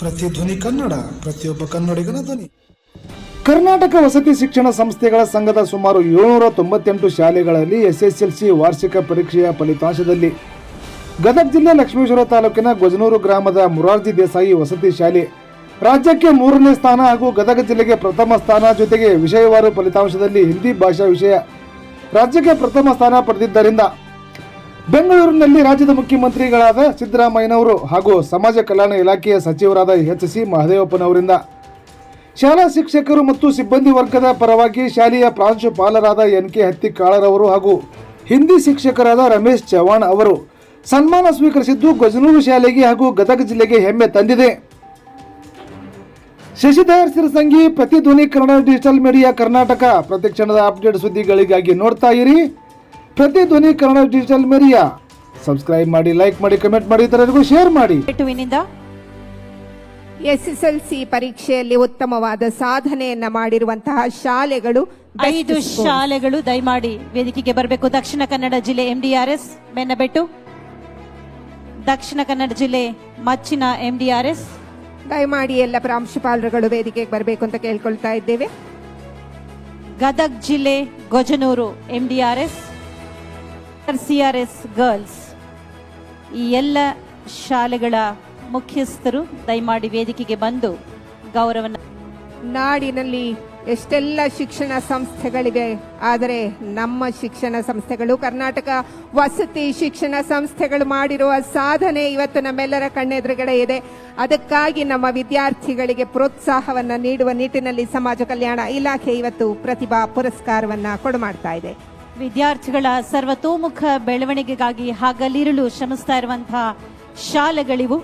ಪ್ರತಿಧ್ವನಿ ಕನ್ನಡ, ಪ್ರತಿಯೊಬ್ಬ ಕನ್ನಡಿಗನ ಧ್ವನಿ. ಕರ್ನಾಟಕ ವಸತಿ ಶಿಕ್ಷಣ ಸಂಸ್ಥೆಗಳ ಸಂಘದ ಸುಮಾರು ಏಳ್ನೂರ ತೊಂಬತ್ತೆಂಟು ಶಾಲೆಗಳಲ್ಲಿ ಎಸ್ಎಸ್ಎಲ್ಸಿ ವಾರ್ಷಿಕ ಪರೀಕ್ಷೆಯ ಫಲಿತಾಂಶದಲ್ಲಿ. ಗದಗ ಜಿಲ್ಲೆ ಲಕ್ಷ್ಮೇಶ್ವರ ತಾಲೂಕಿನ ಗೊಜನೂರು ಗ್ರಾಮದ ಮುರಾರ್ಜಿ ದೇಸಾಯಿ ವಸತಿ ಶಾಲೆ. ರಾಜ್ಯಕ್ಕೆ ಮೂರನೇ ಸ್ಥಾನ ಹಾಗೂ ಗದಗ ಜಿಲ್ಲೆಗೆ ಪ್ರಥಮ ಸ್ಥಾನ ಜೊತೆಗೆ ವಿಷಯವಾರು ಫಲಿತಾಂಶದಲ್ಲಿ ಹಿಂದಿ ಭಾಷಾ ವಿಷಯ. ರಾಜ್ಯಕ್ಕೆ ಪ್ರಥಮ ಸ್ಥಾನ ಪಡೆದಿದ್ದರಿಂದ ಬೆಂಗಳೂರಿನಲ್ಲಿ ರಾಜ್ಯದ ಮುಖ್ಯಮಂತ್ರಿಗಳಾದ ಸಿದ್ದರಾಮಯ್ಯನವರು ಹಾಗೂ ಸಮಾಜ ಕಲ್ಯಾಣ ಇಲಾಖೆಯ ಸಚಿವರಾದ ಎಚ್ ಸಿ ಮಹದೇವಪ್ಪನವರಿಂದ. ಶಾಲಾ ಶಿಕ್ಷಕರು ಮತ್ತು ಸಿಬ್ಬಂದಿ ವರ್ಗದ ಪರವಾಗಿ ಶಾಲೆಯ ಪ್ರಾಂಶುಪಾಲರಾದ ಎನ್ ಕೆ ಹತ್ತಿಕಾಳರವರು ಹಾಗೂ ಹಿಂದಿ ಶಿಕ್ಷಕರಾದ ರಮೇಶ್ ಚವ್ಹಾಣ್ ಅವರು ಸನ್ಮಾನ ಸ್ವೀಕರಿಸಿದ್ದು ಗಜನೂರು ಶಾಲೆಗೆ ಹಾಗೂ ಗದಗ ಜಿಲ್ಲೆಗೆ ಹೆಮ್ಮೆ ತಂದಿದೆ. Shashidhar Sirasangi Pratidhvani Kannada digital media, Karnataka. ಪ್ರತಿಕ್ಷಣದ ಅಪ್ಡೇಟ್ ಸುದ್ದಿಗಳಿಗಾಗಿ ನೋಡ್ತಾ ಇರಿ. Pratidhvani Kannada digital media. Subscribe ಮಾಡಿ ಲೈಕ್ ಮಾಡಿ ಕಮೆಂಟ್ ಮಾಡಿ ಇತರರಿಗೂ ಶೇರ್ ಮಾಡಿ. ಎಲ್ ಎಸ್ಎಸ್ಎಲ್ಸಿ ಪರೀಕ್ಷೆಯಲ್ಲಿ ಉತ್ತಮವಾದ ಸಾಧನೆಯನ್ನ ಮಾಡಿರುವಂತಹ ಶಾಲೆಗಳು ಐದು ಶಾಲೆಗಳು ದಯಮಾಡಿ ವೇದಿಕೆಗೆ ಬರಬೇಕು. ದಕ್ಷಿಣ ಕನ್ನಡ ಜಿಲ್ಲೆ ಎಂಡಿಆರ್ಎಸ್ ಬೆನ್ನಬೆಟ್ಟು ದಕ್ಷಿಣ ಕನ್ನಡ ಜಿಲ್ಲೆ ಮಚ್ಚಿನ ಎಂಡಿಆರ್ಎಸ್ ದಯಮಾಡಿ ಎಲ್ಲ ಪ್ರಾಂಶುಪಾಲರುಗಳು ವೇದಿಕೆಗೆ ಬರಬೇಕು ಅಂತ ಕೇಳ್ಕೊಳ್ತಾ ಇದ್ದೇವೆ. ಗದಗ್ ಜಿಲ್ಲೆ ಗೊಜನೂರು ಎಂಡಿಆರ್ಎಸ್ ಸಿಆರ್ಎಸ್ ಗರ್ಲ್ಸ್, ಈ ಎಲ್ಲ ಶಾಲೆಗಳ ಮುಖ್ಯಸ್ಥರು ದಯಮಾಡಿ ವೇದಿಕೆಗೆ ಬಂದು ಗೌರವ ನಾಡಿನಲ್ಲಿ ಎಷ್ಟೆಲ್ಲ ಶಿಕ್ಷಣ ಸಂಸ್ಥೆಗಳಿವೆ, ಆದರೆ ನಮ್ಮ ಶಿಕ್ಷಣ ಸಂಸ್ಥೆಗಳು ಕರ್ನಾಟಕ ವಸತಿ ಶಿಕ್ಷಣ ಸಂಸ್ಥೆಗಳು ಮಾಡಿರುವ ಸಾಧನೆ ಇವತ್ತು ನಮ್ಮೆಲ್ಲರ ಕಣ್ಣೆದುರುಗಡೆ ಇದೆ. ಅದಕ್ಕಾಗಿ ನಮ್ಮ ವಿದ್ಯಾರ್ಥಿಗಳಿಗೆ ಪ್ರೋತ್ಸಾಹವನ್ನು ನೀಡುವ ನಿಟ್ಟಿನಲ್ಲಿ ಸಮಾಜ ಕಲ್ಯಾಣ ಇಲಾಖೆ ಇವತ್ತು ಪ್ರತಿಭಾ ಪುರಸ್ಕಾರವನ್ನು ಕೊಡು ಮಾಡ್ತಾ ಇದೆ. ವಿದ್ಯಾರ್ಥಿಗಳ ಸರ್ವತೋಮುಖ ಬೆಳವಣಿಗೆಗಾಗಿ ಹಗಲಿರುಳು ಶ್ರಮಿಸ್ತಾ ಇರುವಂತಹ ಶಾಲೆಗಳಿವು.